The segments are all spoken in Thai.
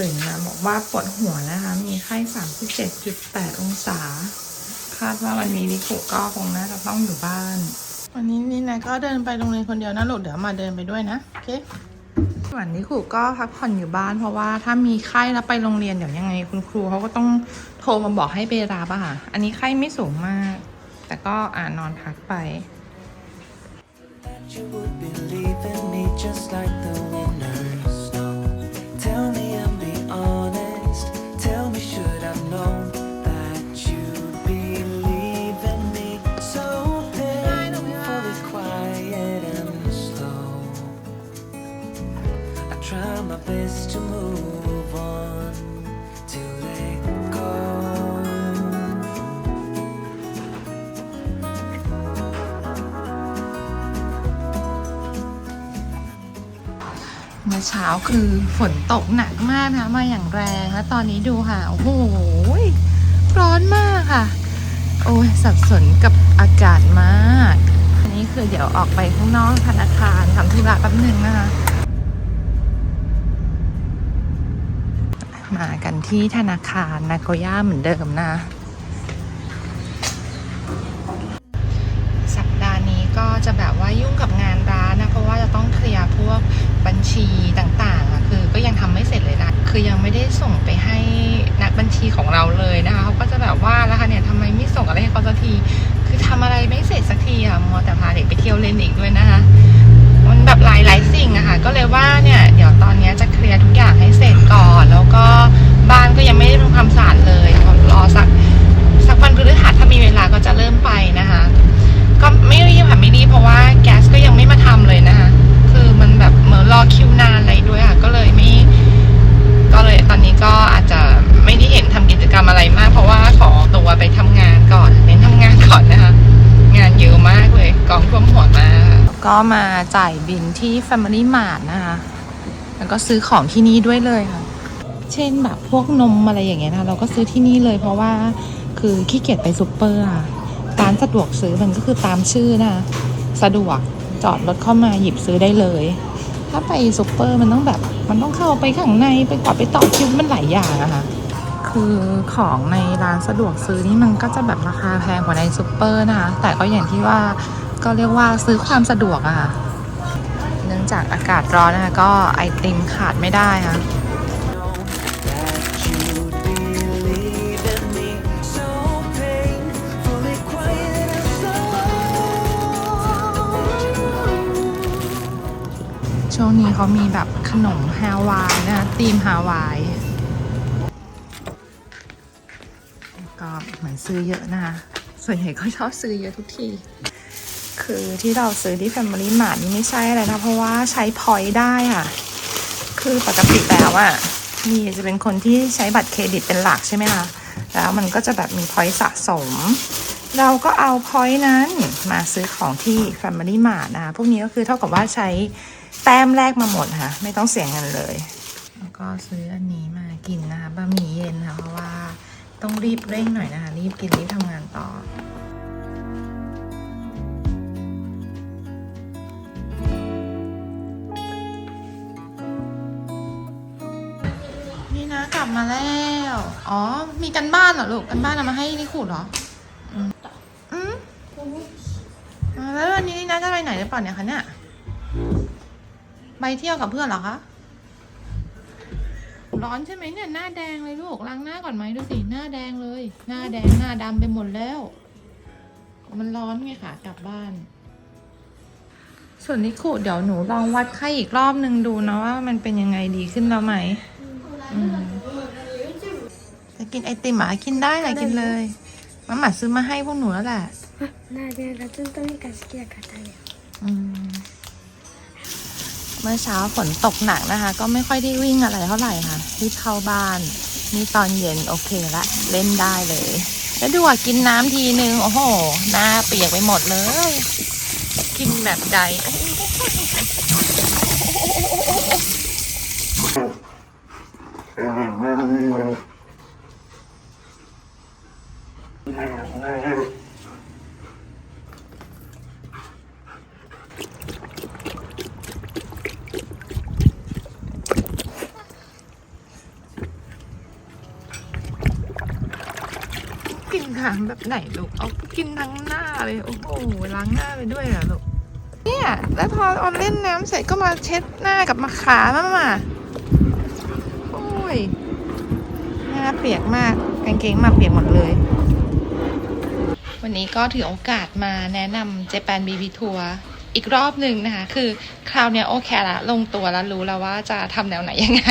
ตื่นมาบอกว่าปวดหัวนะคะ มีไข้สามสิบเจ็ดจุดแปดองศา คาดว่าวันนี้นิคุก็คงน่าจะต้องอยู่บ้าน วันนี้นี่นะก็เดินไปโรงเรียนคนเดียวนะลูกเดี๋ยวมาเดินไปด้วยนะ โอเคส่วนนิคุก็พักผ่อนอยู่บ้าน เพราะว่าถ้ามีไข้แล้วไปโรงเรียนเดี๋ยวยังไงคุณครูเขาก็ต้องโทรมาบอกให้ไปรับอะค่ะ อันนี้ไข้ไม่สูงมาก แต่ก็อ่านอนพักไป you would believe in me just like the เช้าคือฝนตกหนักมากนะคะมาอย่างแรงแล้วตอนนี้ดูค่ะ โอ้โหร้อนมากค่ะ โอ้ยสับสนกับอากาศมาก อันนี้คือเดี๋ยวออกไปข้างนอกธนาคารทำธุระแป๊บหนึ่งนะคะ มากันที่ธนาคารนาโกย่าเหมือนเดิมนะสัปดาห์นี้ก็จะแบบว่ายุ่งกับงาน สักทีอะมัวแต่พาเด็กไปเที่ยวเล่นอีกด้วยนะคะ มันแบบหลายหลายๆสิ่งอะค่ะ ก็เลยว่าเนี่ย เดี๋ยวตอนนี้จะเคลียร์ทุกอย่างให้เสร็จก่อน แล้วก็ ก็มาจ่ายบินที่ Family Mart นะคะ แล้วก็ซื้อของที่นี่ด้วยเลยค่ะ เช่นแบบพวกนมอะไรอย่างเงี้ยนะเราก็ซื้อที่นี่เลยเพราะว่าคือขี้เกียจไปซูเปอร์อะร้านสะดวกซื้อมันก็คือตามชื่อนะสะดวกจอดรถเข้ามาหยิบซื้อได้เลย ถ้าไปซูเปอร์มันต้องแบบ มันต้องเข้าไปข้างในไปกว่าไปต่อคิวมันหลายอย่างอะค่ะคือของในร้านสะดวกซื้อนี่มันก็จะแบบราคาแพงกว่าในซูเปอร์นะคะแต่ก็อย่างที่ว่า ก็เรียกว่าซื้อความสะดวกอะค่ะ เนื่องจากอากาศร้อนนะคะก็ไอติมขาดไม่ได้ค่ะช่วงนี้เขามีแบบขนมฮาวายนะคะธีมฮาวาย ก็เหมือนซื้อเยอะนะคะ ส่วนใหญ่ก็ชอบซื้อเยอะทุกที คือที่เราซื้อที่ Family Mart นี่ไม่ใช่อะไรนะ เพราะว่าใช้พอยต์ได้ค่ะ คือปกติแล้วอะมีจะเป็นคนที่ใช้บัตรเครดิตเป็นหลักใช่ไหมคะแล้วมันก็จะแบบมีพอยต์สะสม เราก็เอาพอยต์นั้นมาซื้อของที่ Family Mart นะคะพวกนี้ก็คือเท่ากับว่าใช้แต้มแรกมาหมดค่ะ ไม่ต้องเสียเงินเลยแล้วก็ซื้ออันนี้มากินนะคะบะหมี่เย็นค่ะเพราะว่าต้องรีบเร่งหน่อยนะคะ รีบกินรีบทำงานต่อ อ๋อ มีกันบ้านเหรอลูก กันบ้านเอามาให้นี่ขูดเหรอ อืมอืมอ่าแล้ววันนี้นี่นะจะไปไหนหรือเปล่าเนี่ยคะเนี่ย ไปเที่ยวกับเพื่อนเหรอคะ ร้อนใช่ไหมเนี่ย หน้าแดงเลยลูก ล้างหน้าก่อนไหมดูสิ หน้าแดงเลย หน้าแดงหน้าดำไปหมดแล้ว มันร้อนไงค่ะกลับบ้าน ส่วนนิคุเดี๋ยวหนูลองวัดไข้อีกรอบนึงดูนะว่า มันเป็นยังไงดีขึ้นแล้วไหม อืม กินไอติมหมากินได้แหละกินเลยมาหมาซื้อมาให้พวกหนูแล้วแหละน่าเดี๋ยต้อต้อกันสกี้กันได้เมื่อเช้าฝนตกหนักนะคะ ก็ไม่ค่อยได้วิ่งอะไรเท่าไหร่ค่ะรีบเข้าบ้านนี่ตอนเย็นโอเคละเล่นได้เลย แล้วดูอะกินน้ำทีนึงโอ้โหหน้าเปียกไปหมดเลย กินแบบใดโอ้โห น้ำแบบไหนลูก เอากินทั้งหน้าเลย โอ้โห ล้างหน้าไปด้วยเหรอลูก เนี่ย แล้วพอออนเล่นน้ำเสร็จก็มาเช็ดหน้ากับมาขามามาโอ้ย หน้าเปียกมาก กางเกงมาเปียกหมดเลย วันนี้ก็ถือโอกาสมาแนะนำเจแปนบีบีทัวร์อีกรอบหนึ่งนะคะ คือคราวนี้โอเคละลงตัวแล้วรู้แล้วว่าจะทำแนวไหนยังไง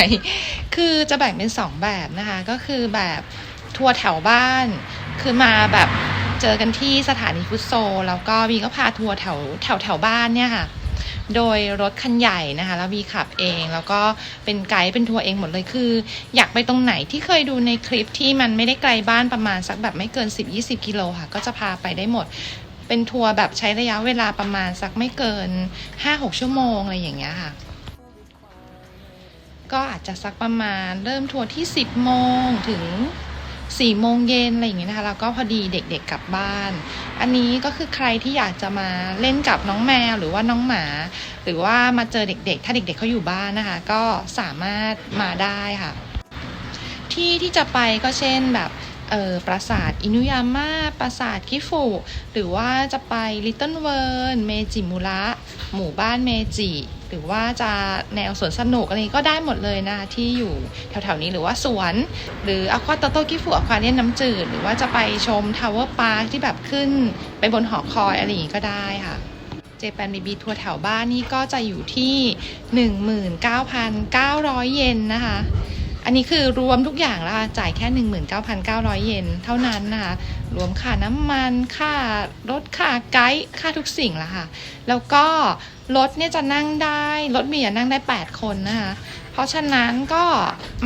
คือจะแบ่งเป็นสองแบบนะคะ ก็คือแบบทัวร์แถวบ้าน คือมาแบบเจอกันที่สถานีฟุตโซ แล้วก็บีก็พาทัวร์แถวแถวแถวบ้านเนี่ยค่ะ โดยรถคันใหญ่นะคะ แล้วบีขับเองแล้วก็เป็นไกด์เป็นทัวร์เองหมดเลยคือ อยากไปตรงไหนที่เคยดูในคลิปที่มันไม่ได้ไกลบ้านประมาณสักแบบไม่เกิน 10-20 กิโลค่ะ ก็จะพาไปได้หมดเป็นทัวร์แบบใช้ระยะเวลาประมาณสักไม่เกิน 5-6 ชั่วโมงอะไรอย่างเงี้ยค่ะก็อาจจะสักประมาณเริ่มทัวร์ที่ 10 โมงถึง สี่โมงเย็นอะไรอย่างเงี้ยนะคะแล้วก็พอดีเด็กๆกลับบ้าน อันนี้ก็คือใครที่อยากจะมาเล่นกับน้องแมวหรือว่าน้องหมา หรือว่ามาเจอเด็กๆ ถ้าเด็กๆเขาอยู่บ้านนะคะ ก็สามารถมาได้ค่ะ ที่ที่จะไปก็เช่นแบบ เออปราสาทอินุยาม่าปราสาทคิฟุหรือว่าจะไปลิตเติ้ลเวิร์นเมจิมุระหมู่บ้านเมจิหรือว่าจะแนวสวนสนุกอะไรนี้ก็ได้หมดเลยนะคะที่อยู่แถวๆนี้หรือว่าสวน หรืออควาโตโตกิฟุอควาเรียนน้ำจืด หรือว่าจะไปชมทาวเวอร์พาร์คที่แบบขึ้นไปบนหอคอยอะไรอย่างนี้ก็ได้ค่ะเจแปนบีบีทัวร์แถวบ้านนี่ก็จะอยู่ที่ 19,900 เยนนะคะ อันนี้คือรวมทุกอย่างแล้วค่ะจ่ายแค่ 19,900 เยนเท่านั้นนะคะรวมค่าน้ำมันค่ารถค่าไกด์ค่าทุกสิ่งแล้วค่ะ แล้วก็รถเนี่ยจะนั่งได้รถมีนั่งได้ 8 คนนะคะเพราะฉะนั้นก็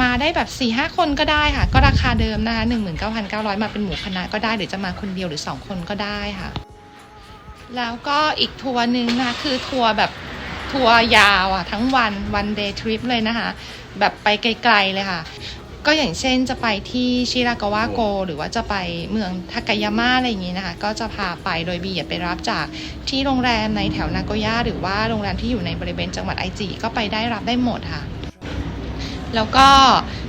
มาได้แบบ 4-5คนก็ได้ค่ะ ก็ราคาเดิมนะคะ19,900 มาเป็นหมู่คณะก็ได้หรือจะมาคนเดียวหรือ 2 คนก็ได้ค่ะ แล้วก็อีกทัวร์หนึ่งนะคะคือทัวร์แบบทัวร์ยาวอะทั้งวันวันเดย์ทริปเลยนะคะ แบบไปไกลๆเลยค่ะ ก็อย่างเช่นจะไปที่ชิรากาวะโก หรือว่าจะไปเมืองทากายาม่าอะไรอย่างนี้นะคะ ก็จะพาไปโดยบีไปรับจากที่โรงแรมในแถวนาโกย่าหรือว่าโรงแรมที่อยู่ในบริเวณจังหวัดไอจิก็ไปได้รับได้หมดค่ะ แล้วก็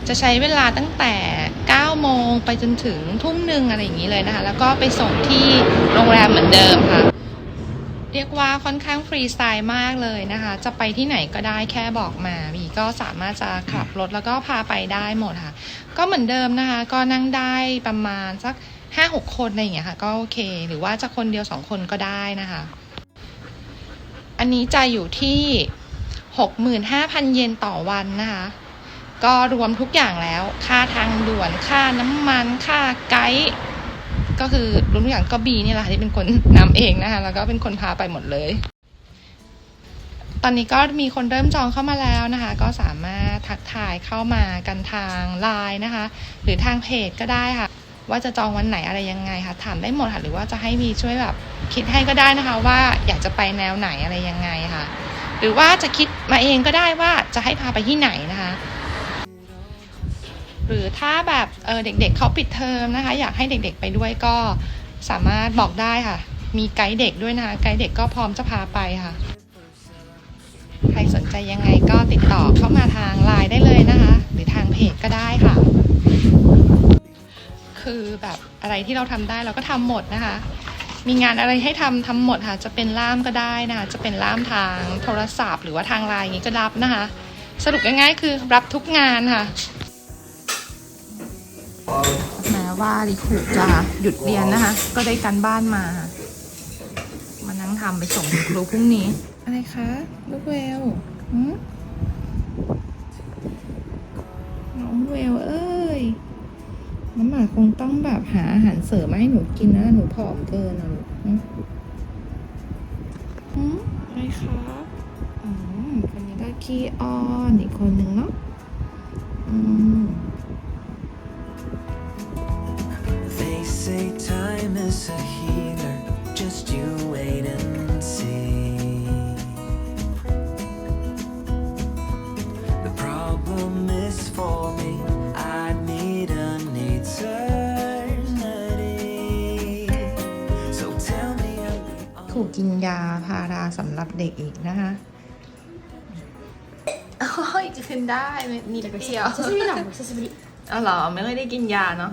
จะใช้เวลาตั้งแต่ 9 โมงไปจนถึงทุ่มหนึ่งอะไรอย่างนี้เลยนะคะ แล้วก็ไปส่งที่โรงแรมเหมือนเดิมค่ะ เรียกว่าค่อนข้างฟรีสไตล์มากเลยนะคะ จะไปที่ไหนก็ได้แค่บอกมาบีก็สามารถจะขับรถแล้วก็พาไปได้หมดค่ะ ก็เหมือนเดิมนะคะ ก็นั่งได้ประมาณสัก5-6คนอะไรอย่างเงี้ยค่ะ ก็โอเค หรือว่าจะคนเดียว2คนก็ได้นะคะ อันนี้จะอยู่ที่65,000เยนต่อวันนะคะ ก็รวมทุกอย่างแล้ว ค่าทางด่วนค่าน้ำมันค่าไกด์ ก็คือรวมทุกอย่างก็บีนี่แหละที่เป็นคนนำเองนะคะแล้วก็เป็นคนพาไปหมดเลย ตอนนี้ก็มีคนเริ่มจองเข้ามาแล้วนะคะ ก็สามารถทักทายเข้ามากันทางไลน์นะคะ หรือทางเพจก็ได้ค่ะ ว่าจะจองวันไหนอะไรยังไงค่ะถามได้หมดค่ะหรือว่าจะให้มีช่วยแบบคิดให้ก็ได้นะคะ ว่าอยากจะไปแนวไหนอะไรยังไงค่ะ หรือว่าจะคิดมาเองก็ได้ว่าจะให้พาไปที่ไหนนะคะ หรือถ้าแบบเเด็กๆเขาปิดเทอมนะคะ อยากให้เด็กๆไปด้วยก็สามารถบอกได้ค่ะ มีไกด์เด็กด้วยนะคะไกด์เด็กก็พร้อมจะพาไปค่ะ ใครสนใจยังไงก็ติดต่อเข้ามาทางไลน์ได้เลยนะคะ หรือทางเพจก็ได้ค่ะ คือแบบอะไรที่เราทำได้เราก็ทำหมดนะคะมีงานอะไรให้ทำทำหมดค่ะ จะเป็นล่ามก็ได้นะคะจะเป็นล่ามทางโทรศัพท์ หรือว่าทางไลน์อย่างนี้ก็รับนะคะ สรุปง่ายๆคือรับทุกงานค่ะ แม้ว่าลิคุจะหยุดเรียนนะคะ ก็ได้การบ้านมา มานั่งทำไปส่งคุณครูพรุ่งนี้ อะไรคะลูกเวลหืมน้องเวลเอ้ยน้ำหมาคงต้องแบบหาอาหารเสริมมาให้หนูกินนะ หนูผอมเกินนะลูกหืมอะไรคะอ๋อคนนี้ก็ขี้อ้อนอีกคนหนึ่งเนาะอืม say time is a healer, just you wait and see. The problem is for me, I need an eternity. So tell me I'll be ถูกกินยาพาราสำหรับเด็กอีกนะคะโอ้ยจะขึ้นได้นิดเดียว 久しぶりなの久しぶり อ๋อเหรอ ไม่ค่อยได้กินยาเนาะ